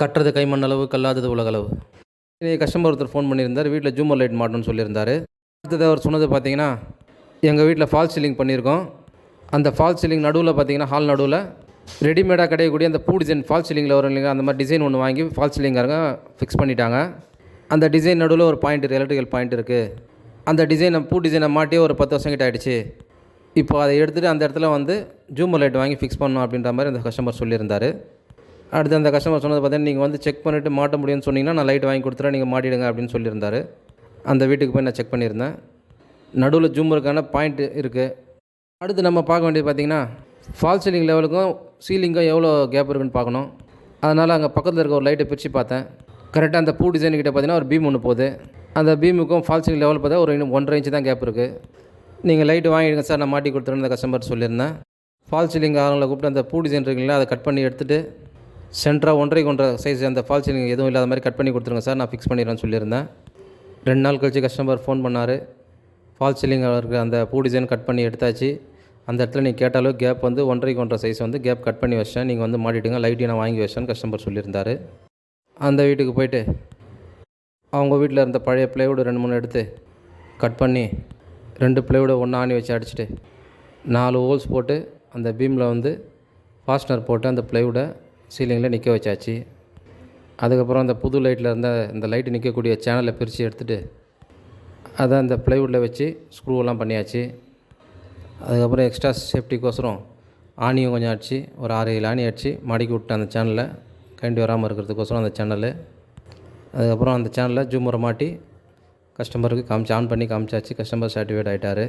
கட்டுறது கைமண் அளவு கல்லாதது உலகளவு. இன்றைக்கி கஸ்டமர் ஒருத்தர் ஃபோன் பண்ணியிருந்தார் வீட்டில் ஜூமர் லைட் மாட்டணும்னு சொல்லியிருந்தார். அடுத்தது அவர் சொன்னது பார்த்தீங்கன்னா எங்கள் வீட்டில் ஃபால் சீலிங் பண்ணியிருக்கோம். அந்த ஃபால் சீலிங் நடுவில் பார்த்தீங்கன்னா ஹால் நடுவில் ரெடிமேடாக கிடையக்கூடிய அந்த பூ டிசைன் ஃபால் சீலிங்கில் வரும் இல்லைங்க அந்த மாதிரி டிசைன் ஒன்று வாங்கி ஃபால் சீலிங்காரங்க ஃபிக்ஸ் பண்ணிட்டாங்க. அந்த டிசைன் நடுவில் ஒரு பாயிண்ட் எலக்ட்ரிக்கல் பாயிண்ட் இருக்குது அந்த டிசைனை பூ டிசைனை மாட்டியே ஒரு பத்து வருஷம் கிட்ட ஆகிடுச்சு இப்போ அதை எடுத்துகிட்டு அந்த இடத்துல வந்து ஜூமர் லைட் வாங்கி ஃபிக்ஸ் பண்ணணும் அப்படின்ற மாதிரி அந்த கஸ்டமர் சொல்லியிருந்தார். அடுத்து அந்த கஸ்டமர் சொன்னது பார்த்தீங்கன்னா நீங்கள் வந்து செக் பண்ணிவிட்டு மாட்ட முடியும்னு சொன்னீங்கன்னா நான் லைட் வாங்கி கொடுத்துறேன். நீங்கள் மாட்டிடுங்க அப்படின்னு சொல்லியிருந்தாரு. அந்த வீட்டுக்கு போய் நான் செக் பண்ணியிருந்தேன். நடுவில் ஜூமருக்கான பாயிண்ட் இருக்குது அடுத்து நம்ம பார்க்க வேண்டியது பார்த்தீங்கன்னா ஃபால் சீலிங் லெவலுக்கும் சீலிங்கும் எவ்வளோ கேப் இருக்குன்னு பார்க்கணும். அதனால் அங்கே பக்கத்தில் இருக்க ஒரு லைட்டை பிரித்து பார்த்தேன். கரெக்டாக அந்த பூ டிசைன்கிட்ட பார்த்தீங்கன்னா ஒரு பீம் ஒன்று போகுது. அந்த பீமுக்கும் ஃபால் சீலிங் லெவல் பார்த்தா ஒரு இன்னும் ஒன்றரை இன்ச்சு தான் கேப் இருக்குது நீங்கள் லைட்டு வாங்கிடுங்க சார் நான் மாட்டி கொடுத்துருன்னு அந்த கஸ்டமர் சொல்லியிருந்தேன். ஃபால் சீலிங் ஆளுங்களை கூப்பிட்டு அந்த பூ டிசைன் இருக்குங்களா அதை கட் பண்ணி எடுத்துகிட்டு சென்டராக ஒன்றரைக்கு ஒன்றரை சைஸ் அந்த ஃபால் சீலிங் எதுவும் இல்லாத மாதிரி கட் பண்ணி கொடுத்துருங்க சார். நான் ஃபிக்ஸ் பண்ணிடுறேன்னு சொல்லியிருந்தேன். ரெண்டு நாள் கழிச்சு கஸ்டமர் ஃபோன் பண்ணார். ஃபால் சீலிங் அவருக்கு அந்த பூ டிசைன் கட் பண்ணி எடுத்தாச்சு. அந்த இடத்துல நீங்கள் கேட்டாலும் கேப் வந்து ஒன்றரைக்கு ஒன்றரை சைஸ் வந்து கேப் கட் பண்ணி வச்சேன் நீங்கள் வந்து மாட்டிடுங்க லைட்டையும் நான் வாங்கி வச்சேன்னு கஸ்டமர் சொல்லியிருந்தார். அந்த வீட்டுக்கு போயிட்டு அவங்க வீட்டில் இருந்த பழைய ப்ளைவுட் ரெண்டு மூணு எடுத்து கட் பண்ணி ரெண்டு பிளேவுடை ஒன்றா ஆணி வச்சு அடிச்சிட்டு நாலு ஹோல்ஸ் போட்டு அந்த பீமில் வந்து ஃபாஸ்ட்னர் போட்டு அந்த ப்ளைவுடை சீலிங்கில் நிற்க வச்சாச்சு. அதுக்கப்புறம் அந்த புது லைட்டில் இருந்த இந்த லைட்டு நிற்கக்கூடிய சேனலை பிரித்து எடுத்துகிட்டு அதை அந்த ப்ளைவுட்டில் வச்சு ஸ்க்ரூவெல்லாம் பண்ணியாச்சு. அதுக்கப்புறம் எக்ஸ்ட்ரா சேஃப்டிக்கோசரம் ஆணியும் கொஞ்சம் அடிச்சு ஒரு ஆறு ஏழு ஆணி அடிச்சு மடக்கி விட்டேன் அந்த சேனலை. கண்டி வராமல் இருக்கிறதுக்கோசரம் அந்த சேனலு. அதுக்கப்புறம் அந்த சேனலில் ஜூமரை மாட்டி கஸ்டமருக்கு காமிச்சு ஆன் பண்ணி காமிச்சாச்சு. கஸ்டமர் சாட்டிஸ்ஃபைட் ஆகிட்டார்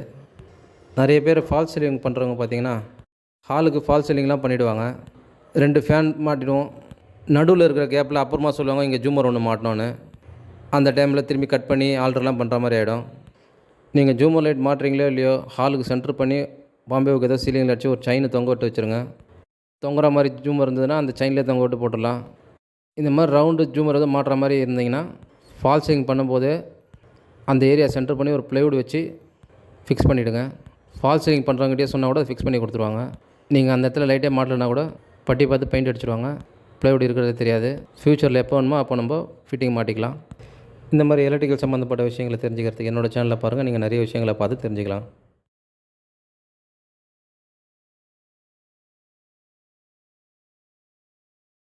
நிறைய பேர் ஃபால் சீலிங் பண்ணுறவங்க பார்த்தீங்கன்னா ஹாலுக்கு ஃபால்ஸ் சீலிங்லாம் பண்ணிவிடுவாங்க ரெண்டு ஃபேன் மாட்டிடுவோம். நடுவில் இருக்கிற கேப்பில் அப்புறமா சொல்லுவாங்க இங்கே ஜூமர் ஒன்று மாட்டினோன்னு. அந்த டைமில் திரும்பி கட் பண்ணி ஆல்டர்லாம் பண்ணுற மாதிரி ஆகிடும் நீங்கள் ஜூமர் லைட் மாட்டுறீங்களோ இல்லையோ ஹாலுக்கு சென்டர் பண்ணி பாம்பேவுக்கு ஏதோ சீலிங்கில் அடிச்சு ஒரு செயினை தொங்க விட்டு வச்சுருங்க. தொங்குற மாதிரி ஜூமர் இருந்ததுன்னா அந்த செயின்லேயே தொங்க விட்டு போட்டுடலாம். இந்த மாதிரி ரவுண்டு ஜூமர் எதுவும் மாட்டுற மாதிரி இருந்தீங்கன்னா ஃபால் சீலிங் பண்ணும்போது அந்த ஏரியா சென்டர் பண்ணி ஒரு ப்ளைவுட் வச்சு ஃபிக்ஸ் பண்ணிவிடுங்க ஃபால் சீலிங் சொன்னால் கூட ஃபிக்ஸ் பண்ணி கொடுத்துருவாங்க. நீங்கள் அந்த இடத்துல லைட்டே மாட்டலைன்னா கூட பட்டி பார்த்து பெயிண்ட் அடிச்சிடுவாங்க ப்ளைவுட் இருக்கிறது தெரியாது. ஃப்யூச்சரில் எப்போ வேணுமோ அப்போ நம்ம ஃபிட்டிங் மாட்டிக்கலாம். இந்த மாதிரி எலக்ட்ரிக்கல் சம்மந்தப்பட்ட விஷயங்களை தெரிஞ்சுக்கிறதுக்கு என்னோடய சேனலில் பாருங்கள் நீங்கள் நிறைய விஷயங்களை பார்த்து தெரிஞ்சுக்கலாம்.